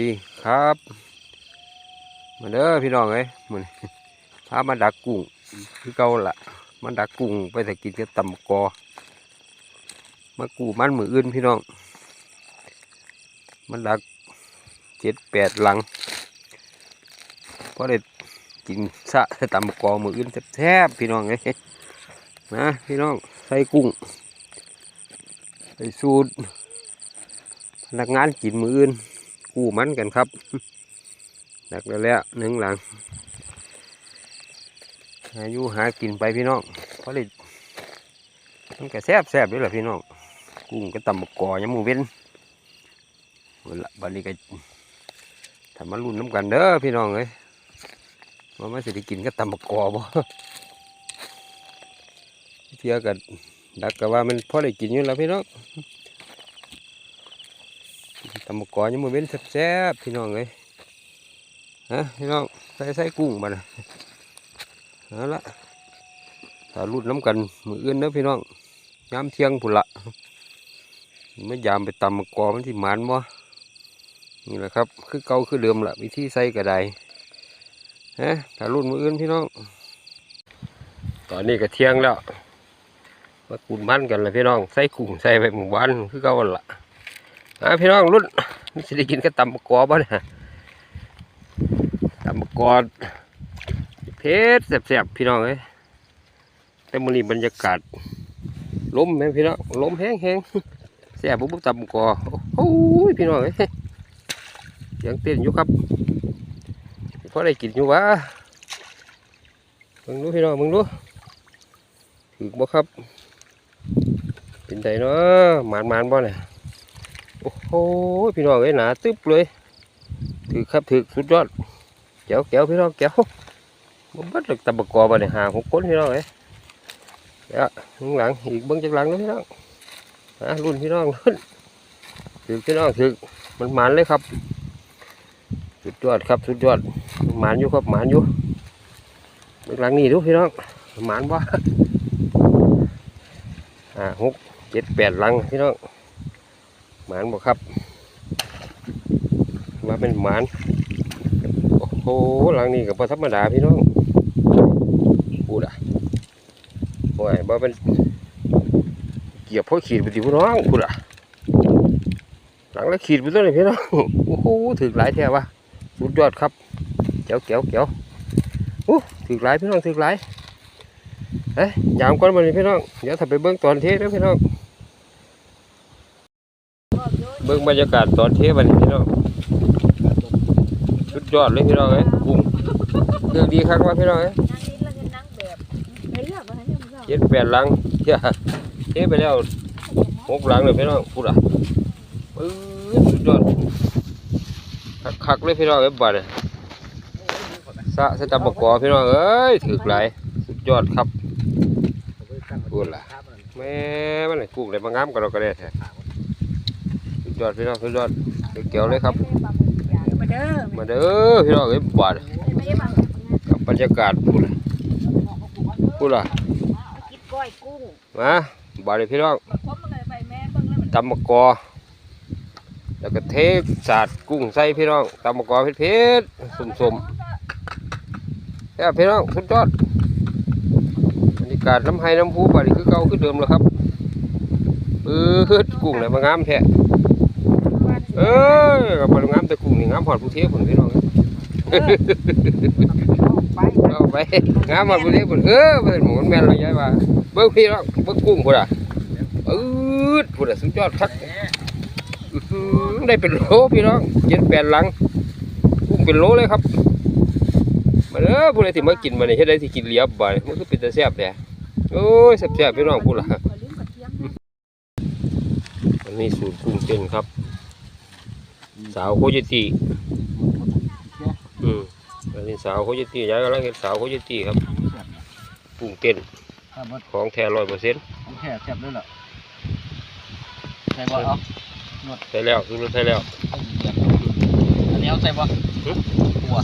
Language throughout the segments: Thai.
ดีครับมาเด้อพี่น้องเอ้ยมันพามาดักกุ้งคือเก่าละมาดักกุ้งไปแต่กินกับตำกอมากูมันมืออื่นพี่น้อง มันดักเจ็ดแปดหลังเพราะได้กินสะตำกอมืออื่นแซ่บๆพี่น้องเอ้ยนะพี่น้องใส่กุ้งใส่สูตรพนักงานกินมืออื่น กู้มันกันครับดักแล้วแล้วหนึ่งหลังอายุหากินไปพี่น้องเพราะเลยมันก็แซ่บแซ่บด้วยล่ะพี่น้องกุ้งก็ตำบกกอยังหมูเว้นเอาละบัดนี้ก็ทำมารุ่นน้ำกันเด้อพี่น้องเอ้ยว่าไมันสิได้กินก็ตำบกกอบ่เที่ยกันดักก็ว่ามันพอได้กินอยู่แล้วพี่น้องำบักอยังมือเว้นแซ่บๆพี่น้องเลยฮะพี่น้องใส่ใส่กุ้งมานะเอาละถ้ารุดน้ำกันมืออื่นเด้อพี่น้องยามเที่ยงพุ่นละไม่ยามไปตำบักอมันที่หมันบ่นี่แหละครับ คือเก่าคือเดิมละวิธีใส่กระไดฮะถ้ารุ่นมืออื่นพี่น้องตอนนี้ก็เที่ยงแล้วมากุนมันกันเลยพี่น้องใส่กุ้งใส่ไปหมู่บ้านคือเก่าละ อ่าพี่น้องรุ่นนี่สิได้กินก็ตำมะกอบ่เนี่ยตำมกอเพชรแสบๆพี่น้องเอ้ยแต่มื้อนี้บรรยากาศลมแม่พี่น้องลมแห้งๆแสบปุ๊บตำมกอโอ้ยพี่น้องเอ้ยเสียงเต้นอยู่ครับพอได้กินอยู่วะมึงดูพี่น้องมึงดูถึกบ่ครับเป็นไดเนาะหมานๆบ่เนี่ย อ้โหพี่น้องเอ้ยหนาตึ๊บเลยถือครับถือสุดยอดแก้วแก้วพี่น้องแก้วมันบัดเลยตะบกกอบ่เนี่ยหาหกคนพี่น้องเอ้ยแล้วข้างหลังอีกเบิ้งจากหลังนะพี่น้องอะรุ่นพี่น้องรุ่นถือพี่น้องถือมันหมานเลยครับ สุดยอดครับสุดยอดหมานอยู่ครับหมานอยู่เบื้องหลังนี่ดูพี่น้องหมานบ่อ่าหกเจ็ดแปดหลังพี่น้อง หมานบ่ครับ มาเป็นหมาน โอ้โหหลังนี้กับพอธรรมดาพี่น้องพูดอะโอ้ยบ่เป็นเกี่ยวพ่อขีดไปดิพี่น้องพูดอะหลังแล้วขีดไปตัวไหนพี่น้องโอ้โหถึกหลายแท้วะสุดยอดครับเจ๋วเจ๋วเจ๋วโอ้ถึกหลายพี่น้องถึกหลายเอ้ยยามก่อนมาเลยพี่น้องเดี๋ยวถ้าไปเบิ่งตอนเทศนะพี่น้อง เบิ่งบรรยากาศตอนเทวันนี้พี่น้องสุดยอดเลยพี่น้องเอ้ยกุ้งเรื่องดีครับว่าพี่น้องเอ้ยนั่งนี่แล้วก็นั่งแบบเฮ้ยแบบว่าให้เนี่ยมึงเจ็ดแปดหลังเจ้าเทไปแล้วหกหลังเลยพี่น้องพูดอะปื้อสุดยอดคักๆเลยพี่น้องเอ้ยบัดเนี่ยสะสะตำบกกอพี่น้องเอ้ยถือหลายสุดยอดครับพูดล่ะแม่มันเลยกุ้งเลยมางามกันเราก็ได้แท้สุดย อดพี่น้องสุดยอดเกี่ยวๆเลยครับ มาเด้อมาเด้อพี่น้องเอ้ยบาดไม่ได้บังกับบรรยากาศพูดล่ะพูดล่ะกินก้อยกุ้งมาบาดเลยพี่น้องบักคมมันเลยไปแม่เบิ่งแล้วมันตำมะกอแล้วก็เทสาดกุ้งใส่พี่น้องตำมะกอเผ็ดๆสุ่มๆแล้วพี่น้องสุดยอดบรรยากาศน้ำไห้น้ำพุบาดนี้คือเก่าคือเดิมแล้วครับปื้อกุ้งเลยมางามแท้ เอ้ยกับมันงามแต่กุ้งนี่งามหอดผู้เทพผุนพี่น้องเอ้ยไปเอาไปงามหอดผู้เทพผุนเออเป็นหมูมันแม่นเลยยายว่าเบิ้งพี่น้องเบิ้งกุ้งพุ่นอะอืดพูดอะสุดยอดคักได้เป็นโลพี่น้องเย็นแปดหลังกุ้งเป็นโลเลยครับมาเด้อพูดอะไรที่มากินมาเนี่ยเฮ็ดได้ที่กินเลียบบ่มันคือเป็นตาแซ่บแท้โอ้ยแซ่บๆพี่น้องพูดล่ะขอลืมกระเทียมนะอันนี้สูตรกุ้งเต้นครับ สาวโคจิติอืมอันนี้สาวโคจิติยายกำลังเห็นสาวโคจิติครับกุ้งเต้นครับมันของแท้ร้อยเปอร์เซ็นต์ของแค่แซ่บด้วยล่ะใส่บ่เอาใช่แล้วคือใช่แล้ว อันนี้เอาใส่บ่หึหัว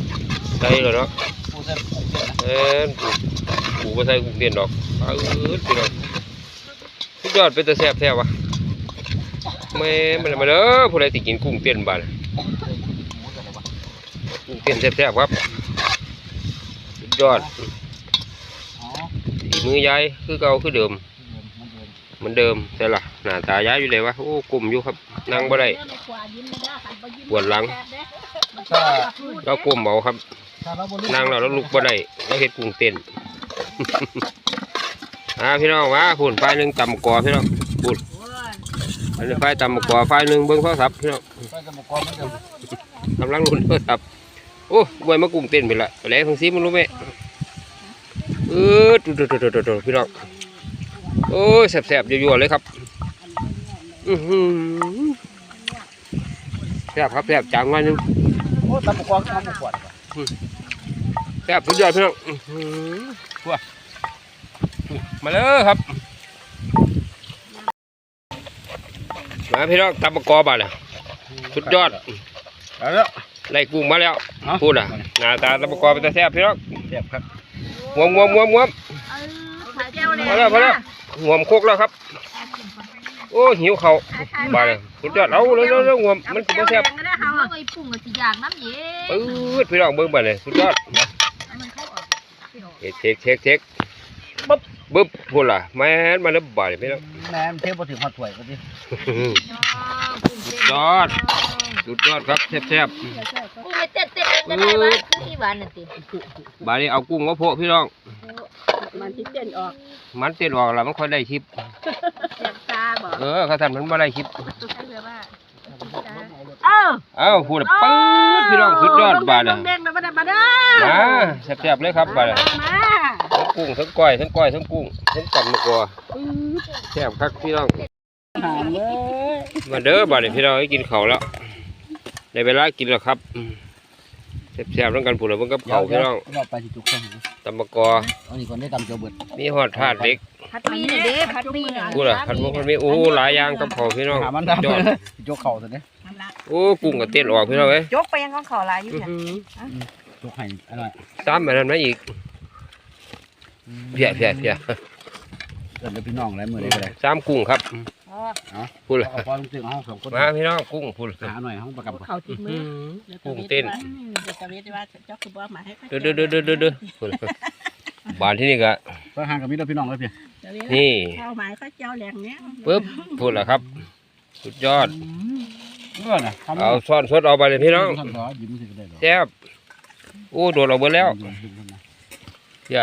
ใช่แล้วเนาะปูใส่ปูเสร็จนะเอ้นกูกูก็ใส่กุ้งเต้นดอกปลาเอื้อพี่น้องสุดยอดเป็นตาแซ่บแท้วะ แม่มันมาเด้อผู้ใดที่กินกุ้งเต้นบ้านกุ้งเต้นแซ่บๆครับสุดยอดมือยายคือเก่าคือเดิมมันเดินเหมือนเดิมแต่ละหน้าตายายอยู่เลยวะโอ้กลุ่มอยู่ครับนั่งบ่ได้ปวดหลังถ้าเรากลุ่มเบาครับถ้าเราบนนั่งแล้วลุกบ่ได้เราเฮ็ดกุ้งเต้นอ่าพี่น้องมาพุ่นไฟหนึ่งตำกอพี่น้องพุ่น อันนี้ไฟตำกอไฟหนึ่งเบิ้งโทรศัพท์พี่น้องไปกับบุกกองมันเดิมกำลังรุ่นโทรศัพท์โอ้บวยมากุ้งเต้นไปละแล้วของซีมันรู้ไหมเออดูดูดูดูดูพี่น้องโอ้ยแสบๆยั่วๆเลยครับอือหือแสบครับแสบจางวันนึงโอ้ตำบุกกองตำบุกวดแซ่บสุดยอดพี่น้องอือหือว้ามาเลยครับ มาพี่น้องตำบกกอบาดเลยสุดยอดเอาแล้วไล่กุ้งมาแล้วเอาพูดอะหน้าตาตำบกกอเป็นตาแซ่บพี่น้องเรียบครับงวมงวมงวมงวมเออขาแก้วเลยพอแล้วพอแล้วงวมโคกแล้วครับโอ้หิวเขาวบาดเลยสุดยอดเอาเร็วเร็วเร็วงวมมันสิบ่แซ่บก็ได้เอาเฮาไอ้ปุ่งกับสิอยากน้ำเย็นปื๊ดพี่น้องเบิ่งบาดเลยสุดยอดให้มันเข้าออกเช็คเช็คเช็คเช็คบึ๊บ บึ๊บพูดล่ะแม่นมาแล้วบาดเลยพี่น้องแม่มันเทพมาถึงหอดถ้วยก็ดิยอดสุดยอดครับแซ่บปุ่งไปเต้นเต้นเองก็ได้วะคืออีหวานน่ะติๆบาดนี้เอากุ้งมาโพะพี่น้อง มันที่เต้นออกมันเต้นออกแล้วมันค่อยได้คลิปเสียงตาบ่เออเขาทำมันมาได้คลิปใช่หรือว่าเอ้าเอ้าพูดปื๊ดพี่น้องสุดยอดบาดอะเด้งๆมาได้มาได้มาแซ่บๆเลยครับบาดอะมาทั้ง กุ้งทั้งก้อยทั้งก้อยทั้งกุ้งทั้งตำมะกอแซ่บครับพี่น้องหามเลยมาเด้อบาดนี้พี่น้องให้กินข้าวแล้วได้เวลากินแล้วครับอืมแซ่บๆต้องกันพูดแล้วมันกับข้าวพี่น้องเราไปที่จุกเครื่องตำมะกอเอานี่ก่อนได้ตำเจียวเบิดมีฮอดถาดเล็กพัดมีเนี่ยเด้พัดมีเนี่ยพูดล่ะพันมุกพันมีโอ้หลายอย่างกับข้าวพี่น้องหามันยอดดำจุกเข่าสิเนี่ยโอ้กุ้งก็เต้นออกพี่น้องเอ้ยยกไปยังของเขาหลายอยู่อื้อเนี่ยหือจุกให้อร่อยตามแบบนั้นมาอีก เพียเพียเพียเดินไปพี่น้องอะไรมือได้ก็ได้สามกุ้งครับพูดเลยเอาพอลุงตึงเอาห้องสองคนมาพี่น้องกุ้งพูดเลยหาหน่อยห้องประกับเขาติดมือกุ้งเต้นเดี๋ยวจะเวทว่าเจ้าคือบ่มาให้เด้อเด้อเด้อเด้อเด้อเด้อพูดเลยบ้านที่นี่ก็เพื่อห่างกับมิตรพี่น้องเลยพี่นี่เข้าหมายเขาเจ้าแรงเนี้ยปึ๊บพูดแล้วครับ สุดยอดเพื่อนอะเอาซ่อนสดเอาไปเลยพี่น้องท่านก็ยิ้มสิก็ได้หรอแซ่บโอ้โดดออกเบิดแล้วเพีย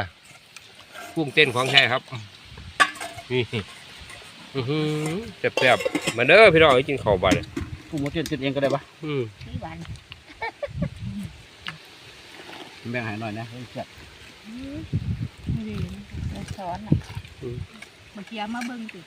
กุ้งเต้นของแท้ครับนี่อื้อหือแซ่บๆมาเด้อพี่น้องให้กินข้าวบ้านกูมดเต้นเต้นเองก็ได้ปะอืมหวานแบ่งให้หน่อยนะเฮ้ยแซ่บสอนอะเมื่อกี้มาเบิ่งสิ